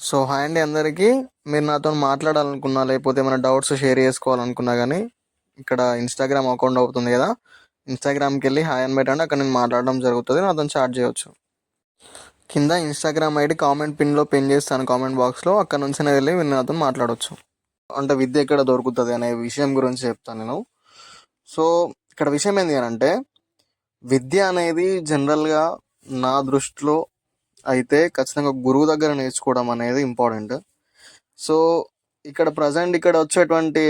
So hi అండి అందరికీ. మీరు నాతో మాట్లాడాలనుకున్నా లేకపోతే ఏమైనా డౌట్స్ షేర్ చేసుకోవాలనుకున్నా కానీ ఇక్కడ ఇన్స్టాగ్రామ్ అకౌంట్ అవుతుంది కదా. ఇన్స్టాగ్రామ్కి వెళ్ళి హాయ్ అని పెట్టండి. అక్కడ నేను మాట్లాడడం జరుగుతుంది. నాతో చాట్ చేయొచ్చు. కింద ఇన్స్టాగ్రామ్ ఐడి కామెంట్ పిన్లో పిన్ చేస్తాను. కామెంట్ బాక్స్లో అక్కడ నుంచి నేను వెళ్ళి మీరు నాతో మాట్లాడవచ్చు అంటే విద్య ఎక్కడ దొరుకుతుంది అనే విషయం గురించి చెప్తాను నేను. సో ఇక్కడ విషయం ఏంటి అని అంటే విద్య అనేది జనరల్గా నా దృష్టిలో అయితే ఖచ్చితంగా గురువు దగ్గర నేర్చుకోవడం అనేది ఇంపార్టెంట్. సో ఇక్కడ ప్రజెంట్ ఇక్కడ వచ్చేటువంటి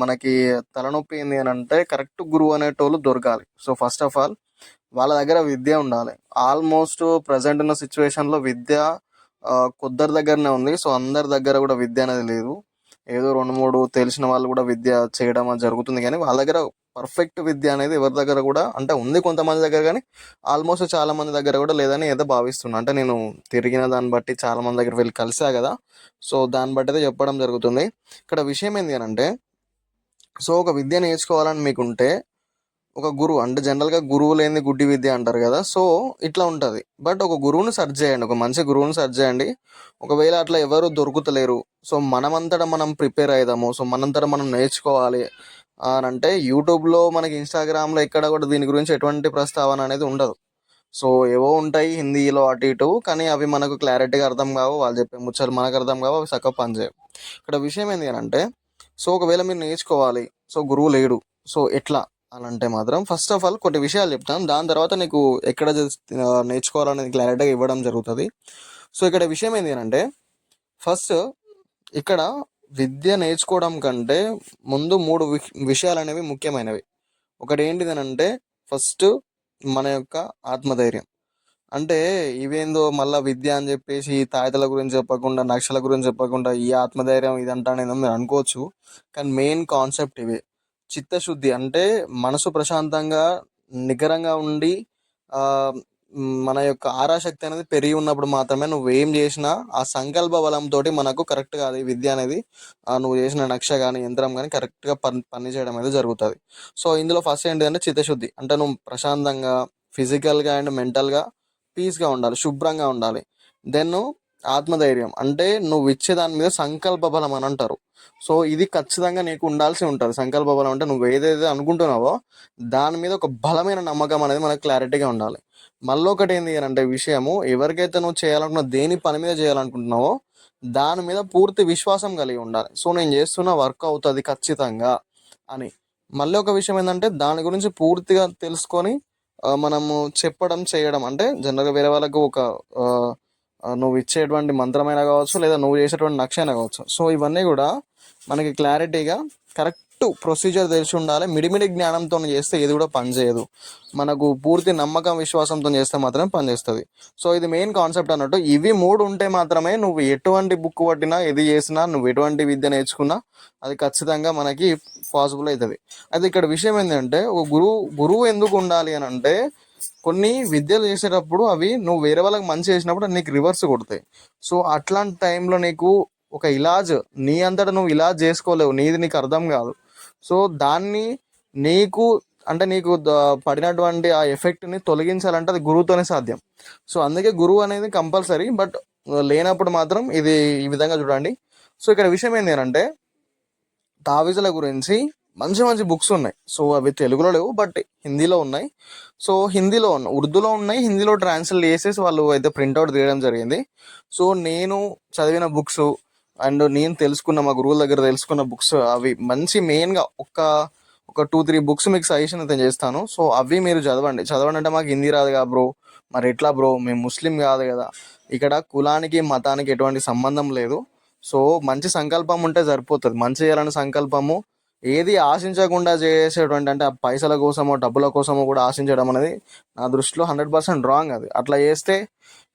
మనకి తలనొప్పి ఏంది అని అంటే కరెక్ట్ గురువు అనేటోళ్ళు దొరకాలి. సో ఫస్ట్ ఆఫ్ ఆల్ వాళ్ళ దగ్గర విద్య ఉండాలి. ఆల్మోస్ట్ ప్రజెంట్ ఉన్న సిచ్యువేషన్లో విద్య కొద్దరి దగ్గరనే ఉంది. సో అందరి దగ్గర కూడా విద్య అనేది లేదు. ఏదో రెండు మూడు తెలిసిన వాళ్ళు కూడా విద్య చేయడం అది జరుగుతుంది కానీ వాళ్ళ దగ్గర పర్ఫెక్ట్ విద్య అనేది ఎవరి దగ్గర కూడా అంటే ఉంది కొంతమంది దగ్గర కానీ ఆల్మోస్ట్ చాలా మంది దగ్గర కూడా లేదని ఏదో భావిస్తున్నాను అంటే నేను తిరిగిన దాన్ని బట్టి చాలా మంది దగ్గర వెళ్ళి కలిసా కదా? సో దాన్ని బట్టి అయితే చెప్పడం జరుగుతుంది. ఇక్కడ విషయం ఏంటి అని అంటే సో ఒక విద్య నేర్చుకోవాలని మీకుంటే ఒక గురువు అంటే జనరల్గా గురువు లేని గుడ్డి విద్య అంటారు కదా? సో ఇట్లా ఉంటుంది. బట్ ఒక గురువుని సర్చ్ చేయండి ఒక మంచి గురువుని సర్చ్ చేయండి. ఒకవేళ అట్లా ఎవరు దొరుకుతలేరు సో మనమంతటా మనం ప్రిపేర్ అవుదాము సో మనంతటా మనం నేర్చుకోవాలి అని అంటే యూట్యూబ్లో మనకి ఇన్స్టాగ్రామ్లో ఎక్కడ కూడా దీని గురించి ఎటువంటి ప్రస్తావన అనేది ఉండదు. సో ఏవో ఉంటాయి హిందీలో అటు ఇటు కానీ అవి మనకు క్లారిటీగా అర్థం కావు. వాళ్ళు చెప్పే ముచ్చలు మనకు అర్థం కావు అవి చక్కగా పనిచేయవు. ఇక్కడ విషయం ఏంటి అని అంటే సో ఒకవేళ మీరు నేర్చుకోవాలి సో గురువు లేడు సో ఎట్లా అని అంటే మాత్రం ఫస్ట్ ఆఫ్ ఆల్ కొన్ని విషయాలు చెప్తాను. దాని తర్వాత నీకు ఎక్కడ నేర్చుకోవాలనేది క్లారిటీగా ఇవ్వడం జరుగుతుంది. సో ఇక్కడ విషయం ఏంటి అని అంటే ఫస్ట్ ఇక్కడ విద్య నేర్చుకోవడం కంటే ముందు మూడు వి- విషయాలు అనేవి ముఖ్యమైనవి. ఒకటి ఏంటిది అంటే ఫస్ట్ మన యొక్క ఆత్మధైర్యం. అంటే ఇవేందో మళ్ళీ విద్య అని చెప్పేసి ఈ తాయితల గురించి చెప్పకుండా నక్షల గురించి చెప్పకుండా ఈ ఆత్మధైర్యం ఇదంటానేదో మీరు అనుకోవచ్చు. కానీ మెయిన్ కాన్సెప్ట్ ఇవే. చిత్తశుద్ధి అంటే మనసు ప్రశాంతంగా నికరంగా ఉండి మన యొక్క ఆరాశక్తి అనేది పెరిగి ఉన్నప్పుడు మాత్రమే నువ్వు ఏం చేసినా ఆ సంకల్ప బలంతో మనకు కరెక్ట్గా అది విద్య అనేది ఆ నువ్వు చేసిన నక్ష కానీ యంత్రం కానీ కరెక్ట్గా పని పని చేయడం అనేది జరుగుతుంది. సో ఇందులో ఫస్ట్ ఏంటిదంటే చిత్తశుద్ధి. అంటే నువ్వు ప్రశాంతంగా ఫిజికల్గా అండ్ మెంటల్గా పీస్గా ఉండాలి శుభ్రంగా ఉండాలి. దెన్ ఆత్మధైర్యం. అంటే నువ్వు ఇచ్చే దాని మీద సంకల్ప బలం అని అంటారు. సో ఇది ఖచ్చితంగా నీకు ఉండాల్సి ఉంటుంది. సంకల్ప బలం అంటే నువ్వు ఏదైతే అనుకుంటున్నావో దాని మీద ఒక బలమైన నమ్మకం అనేది మనకు క్లారిటీగా ఉండాలి. మళ్ళీ ఒకటి ఏంటి అని అంటే విషయము ఎవరికైతే నువ్వు చేయాలనుకున్న దేని పని మీద చేయాలనుకుంటున్నావో దాని మీద పూర్తి విశ్వాసం కలిగి ఉండాలి. సో నేను చేస్తున్న వర్క్ అవుతుంది ఖచ్చితంగా అని. మళ్ళీ ఒక విషయం ఏంటంటే దాని గురించి పూర్తిగా తెలుసుకొని మనము చెప్పడం చేయడం అంటే జనరల్గా వేరే వాళ్ళకు ఒక నువ్వు ఇచ్చేటువంటి మంత్రమైన కావచ్చు లేదా నువ్వు చేసేటువంటి నక్షైనా కావచ్చు. సో ఇవన్నీ కూడా మనకి క్లారిటీగా కరెక్ట్ ప్రొసీజర్ తెలిసి ఉండాలి. మిడిమిడి జ్ఞానంతో చేస్తే ఏది కూడా పనిచేయదు మనకు పూర్తి నమ్మకం విశ్వాసంతో చేస్తే మాత్రమే పనిచేస్తుంది సో ఇది మెయిన్ కాన్సెప్ట్ అన్నట్టు ఇవి మూడు ఉంటే మాత్రమే నువ్వు ఎటువంటి బుక్ పట్టినా ఏది చేసినా నువ్వు ఎటువంటి విద్య నేర్చుకున్నా అది ఖచ్చితంగా మనకి పాసిబుల్ అవుతుంది. అయితే ఇక్కడ విషయం ఏంటంటే ఒక గురువు గురువు ఎందుకు ఉండాలి అని అంటే కొన్ని విద్యలు చేసేటప్పుడు అవి నువ్వు వేరే వాళ్ళకి మంచి చేసినప్పుడు నీకు రివర్స్ కొడతాయి. సో అట్లాంటి టైంలో నీకు ఒక ఇలాజ్ నీ అంతటా నువ్వు ఇలాజ్ చేసుకోలేవు. నీది నీకు అర్థం కాదు. సో దాన్ని నీకు అంటే నీకు పడినటువంటి ఆ ఎఫెక్ట్ని తొలగించాలంటే అది గురువుతోనే సాధ్యం. సో అందుకే గురువు అనేది కంపల్సరీ బట్ లేనప్పుడు మాత్రం ఇది ఈ విధంగా చూడండి. సో ఇక్కడ విషయం ఏంటి అంటే తావిజుల గురించి మంచి మంచి బుక్స్ ఉన్నాయి. సో అవి తెలుగులో లేవు బట్ హిందీలో ఉన్నాయి. సో హిందీలో ఉన్నాయి ఉర్దూలో ఉన్నాయి హిందీలో ట్రాన్స్లేట్ చేసేసి వాళ్ళు అయితే ప్రింట్అవుట్ తీయడం జరిగింది. సో నేను చదివిన బుక్స్ అండ్ నేను తెలుసుకున్న మా గురువుల దగ్గర తెలుసుకున్న బుక్స్ అవి మంచి మెయిన్గా ఒక ఒక టూ త్రీ బుక్స్ మీకు సజెషన్ అయితే చేస్తాను. సో అవి మీరు చదవండి. చదవండి అంటే మాకు హిందీ రాదు కదా బ్రో మరి ఎట్లా బ్రో మేము ముస్లిం కాదు కదా. ఇక్కడ కులానికి మతానికి ఎటువంటి సంబంధం లేదు. సో మంచి సంకల్పం ఉంటే సరిపోతుంది. మంచి చేయాలనే సంకల్పము ఏది ఆశించకుండా చేసేటువంటి అంటే ఆ పైసల కోసమో డబ్బుల కోసమో కూడా ఆశించడం అనేది నా దృష్టిలో హండ్రెడ్ పర్సెంట్ రాంగ్ అది. అట్లా చేస్తే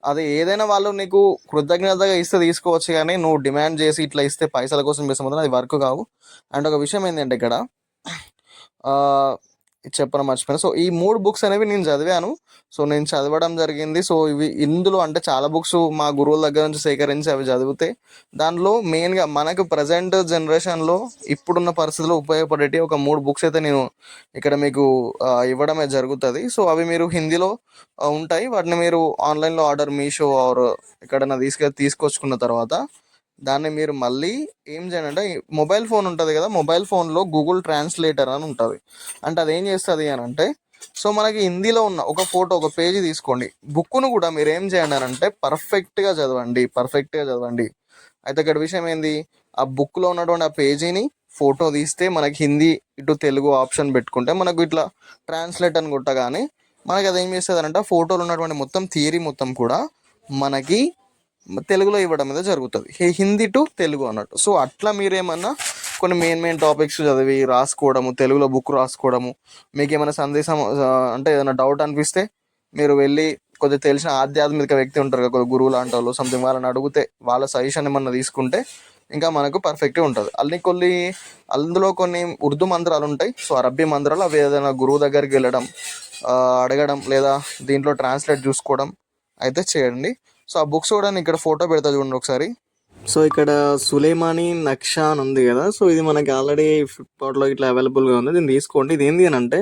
అది ఏదైనా వాళ్ళు నీకు కృతజ్ఞతగా ఇస్తే తీసుకోవచ్చు కానీ నువ్వు డిమాండ్ చేసి ఇట్లా ఇస్తే పైసల కోసం ఇస్తే మాత్రం అది వర్క్ కావు. అండ్ ఒక విషయం ఏంటంటే ఇక్కడ చెప్పడం మర్చిపోయాను. సో ఈ మూడు బుక్స్ అనేవి నేను చదివాను. సో నేను చదవడం జరిగింది. సో ఇవి ఇందులో అంటే చాలా బుక్స్ మా గురువుల దగ్గర నుంచి సేకరించి అవి చదివితే దానిలో మెయిన్గా మనకు ప్రజెంట్ జనరేషన్లో ఇప్పుడున్న పరిస్థితుల్లో ఉపయోగపడేటి ఒక మూడు బుక్స్ అయితే నేను ఇక్కడ మీకు ఇవ్వడమే జరుగుతుంది. సో అవి మీరు హిందీలో ఉంటాయి. వాటిని మీరు ఆన్లైన్లో ఆర్డర్ మీషో ఆర్ ఎక్కడైనా తీసుకెళ్ళి తీసుకొచ్చుకున్న తర్వాత దాన్ని మీరు మళ్ళీ ఏం చేయండి అంటే మొబైల్ ఫోన్ ఉంటుంది కదా మొబైల్ ఫోన్లో గూగుల్ ట్రాన్స్లేటర్ అని ఉంటుంది. అంటే అది ఏం చేస్తుంది అని అంటే సో మనకి హిందీలో ఉన్న ఒక ఫోటో ఒక పేజీ తీసుకోండి. బుక్ను కూడా మీరు ఏం చేయండి అని అంటే పర్ఫెక్ట్గా చదవండి పర్ఫెక్ట్గా చదవండి. అయితే ఇక్కడ విషయం ఏంది? ఆ బుక్లో ఉన్నటువంటి ఆ పేజీని ఫోటో తీస్తే మనకి హిందీ ఇటు తెలుగు ఆప్షన్ పెట్టుకుంటే మనకు ఇట్లా ట్రాన్స్లేట్ అని కొట్టగానే మనకి అది ఏం చేస్తుంది అంటే ఫోటోలో ఉన్నటువంటి మొత్తం థియరీ మొత్తం కూడా మనకి తెలుగులో ఇవ్వడం మీద జరుగుతుంది. హిందీ టు తెలుగు అన్నట్టు. సో అట్లా మీరేమన్నా కొన్ని మెయిన్ మెయిన్ టాపిక్స్ చదివి రాసుకోవడము తెలుగులో బుక్ రాసుకోవడము మీకు ఏమైనా సందేశం అంటే ఏదైనా డౌట్ అనిపిస్తే మీరు వెళ్ళి కొద్దిగా తెలిసిన ఆధ్యాత్మిక వ్యక్తి ఉంటారు కదా కొద్దిగా గురువు లాంటి వాళ్ళు సంథింగ్ వాళ్ళని అడిగితే వాళ్ళ సజెషన్ ఏమన్నా తీసుకుంటే ఇంకా మనకు పర్ఫెక్ట్గా ఉంటుంది. అన్ని కొన్ని అందులో కొన్ని ఉర్దూ మంత్రాలు ఉంటాయి. సో అరబ్బీ మంత్రాలు అవి ఏదైనా గురువు దగ్గరికి వెళ్ళడం అడగడం లేదా దీంట్లో ట్రాన్స్లేట్ చూసుకోవడం అయితే చేయండి. సో ఆ బుక్స్ కూడా నేను ఇక్కడ ఫోటో పెడతా చూడండి ఒకసారి. సో ఇక్కడ సులేమాని నక్షా అని ఉంది కదా సో ఇది మనకి ఆల్రెడీ ఫ్లిప్కార్ట్లో ఇట్లా అవైలబుల్గా ఉంది. దీన్ని తీసుకోండి. ఇది ఏంటి అని అంటే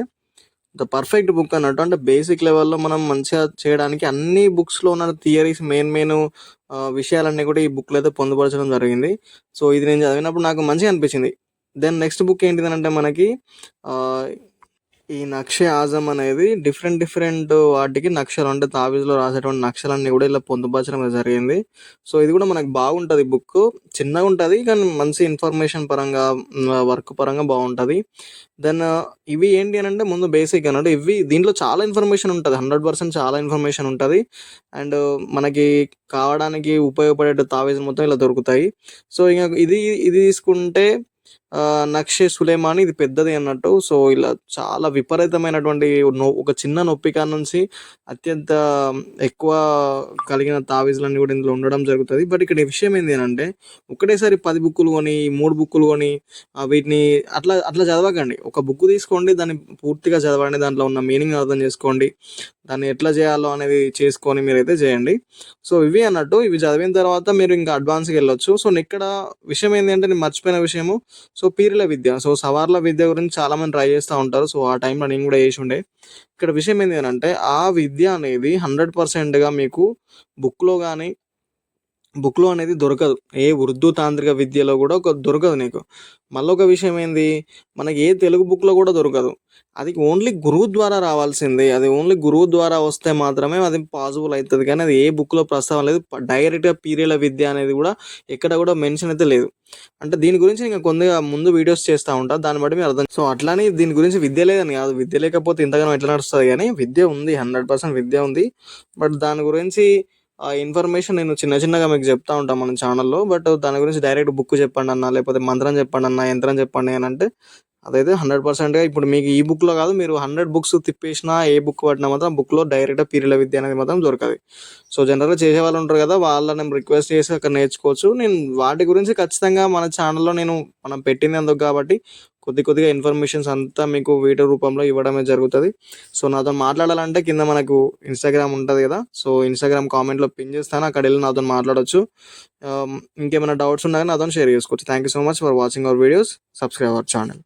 ద పర్ఫెక్ట్ బుక్ అన్నట్టు అంటే బేసిక్ లెవెల్లో మనం మంచిగా చేయడానికి అన్ని బుక్స్లో ఉన్న థియరీస్ మెయిన్ మెయిన్ విషయాలన్నీ కూడా ఈ బుక్లో అయితే పొందుపరచడం జరిగింది. సో ఇది నేను చదివినప్పుడు నాకు మంచిగా అనిపించింది. దెన్ నెక్స్ట్ బుక్ ఏంటిదనంటే మనకి ఈ నక్ష ఆజం అనేది డిఫరెంట్ డిఫరెంట్ వాటికి నక్షలు అంటే తావీజులో రాసేటువంటి నక్షలన్నీ కూడా ఇలా పొందుపరచడం జరిగింది. సో ఇది కూడా మనకు బాగుంటుంది బుక్ చిన్నగా ఉంటుంది కానీ మంచి ఇన్ఫర్మేషన్ పరంగా వర్క్ పరంగా బాగుంటుంది. దెన్ ఇవి ఏంటి అని అంటే ముందు బేసిక్ అన్నట్టు ఇవి దీంట్లో చాలా ఇన్ఫర్మేషన్ ఉంటుంది. హండ్రెడ్ పర్సెంట్ చాలా ఇన్ఫర్మేషన్ ఉంటుంది. అండ్ మనకి కావడానికి ఉపయోగపడే తావీజులు మొత్తం ఇలా దొరుకుతాయి. సో ఇంకా ఇది ఇది తీసుకుంటే నక్షే సులేమాని ఇది పెద్దది అన్నట్టు. సో ఇలా చాలా విపరీతమైనటువంటి నొ ఒక చిన్న నొప్పి నుంచి అత్యంత ఎక్కువ కలిగిన తావీజులన్నీ కూడా ఇందులో ఉండడం జరుగుతుంది. బట్ ఇక్కడ విషయం ఏంటి అని అంటే ఒకటేసారి పది బుక్కులు కొని మూడు బుక్కులు కొని వీటిని అట్లా అట్లా చదవకండి. ఒక బుక్ తీసుకోండి దాన్ని పూర్తిగా చదవండి దాంట్లో ఉన్న మీనింగ్ అర్థం చేసుకోండి దాన్ని ఎట్లా చేయాలో అనేది చేసుకొని మీరైతే చేయండి. సో ఇవి అన్నట్టు ఇవి చదివిన తర్వాత మీరు ఇంకా అడ్వాన్స్కి వెళ్ళొచ్చు. సో ఇక్కడ విషయం ఏంటి అంటే నేను మర్చిపోయిన విషయము సో పీరిల విద్య సో సవార్ల విద్య గురించి చాలామంది ట్రై చేస్తూ ఉంటారు. సో ఆ టైంలో నేను కూడా చేసి ఉండే. ఇక్కడ విషయం ఏంటి అని అంటే ఆ విద్య అనేది హండ్రెడ్ పర్సెంట్గా మీకు బుక్లో కానీ బుక్లో అనేది దొరకదు. ఏ ఉర్దూ తాంత్రిక విద్యలో కూడా ఒక దొరకదు నీకు. మళ్ళీ ఒక విషయం ఏంది? మనకి ఏ తెలుగు బుక్లో కూడా దొరకదు. అది ఓన్లీ గురువు ద్వారా రావాల్సింది. అది ఓన్లీ గురువు ద్వారా వస్తే మాత్రమే అది పాసిబుల్ అవుతుంది కానీ అది ఏ బుక్లో ప్రస్తావన లేదు. డైరెక్ట్గా పీరియల విద్య అనేది కూడా ఎక్కడ కూడా మెన్షన్ అయితే లేదు. అంటే దీని గురించి ఇంకా కొద్దిగా ముందు వీడియోస్ చేస్తూ ఉంటా. దాన్ని బట్టి మీరు అర్థం సో అట్లానే దీని గురించి విద్య లేదని కాదు. విద్య లేకపోతే ఇంతగానో ఎట్లా నడుస్తుంది? కానీ విద్య ఉంది. హండ్రెడ్ పర్సెంట్ విద్య ఉంది. బట్ దాని గురించి ఆ ఇన్ఫర్మేషన్ నేను చిన్న చిన్నగా మీకు చెప్తా ఉంటాను మన ఛానల్లో బట్ దాని గురించి డైరెక్ట్ బుక్ చెప్పండి అన్న లేకపోతే మంత్రం చెప్పండి అన్న యంత్రం చెప్పండి అని అంటే అదైతే హండ్రెడ్ పర్సెంట్గా ఇప్పుడు మీకు ఈ బుక్లో కాదు మీరు హండ్రెడ్ బుక్స్ తిప్పేసినా ఏ బుక్ పట్టినా మాత్రం బుక్లో డైరెక్ట్గా పీరియల విద్య అనేది మాత్రం దొరకదు. సో జనరల్గా చేసే వాళ్ళు ఉంటారు కదా వాళ్ళని రిక్వెస్ట్ చేసి అక్కడ నేర్చుకోవచ్చు. నేను వాటి గురించి ఖచ్చితంగా మన ఛానల్లో నేను మనం పెట్టింది అందుకు కాబట్టి కొద్ది కొద్దిగా ఇన్ఫర్మేషన్స్ అంతా మీకు వీడియో రూపంలో ఇవ్వడమే జరుగుతుంది. సో నాతో మాట్లాడాలంటే కింద మనకు ఇన్స్టాగ్రామ్ ఉంటుంది కదా. సో ఇన్స్టాగ్రామ్ కామెంట్లో పిన్ చేస్తాను. అక్కడ వెళ్ళి నాతో మాట్లాడొచ్చు. ఇంకేమైనా డౌట్స్ ఉన్నా నాతో షేర్ చేసుకోవచ్చు. Thank you so much for watching our videos subscribe our channel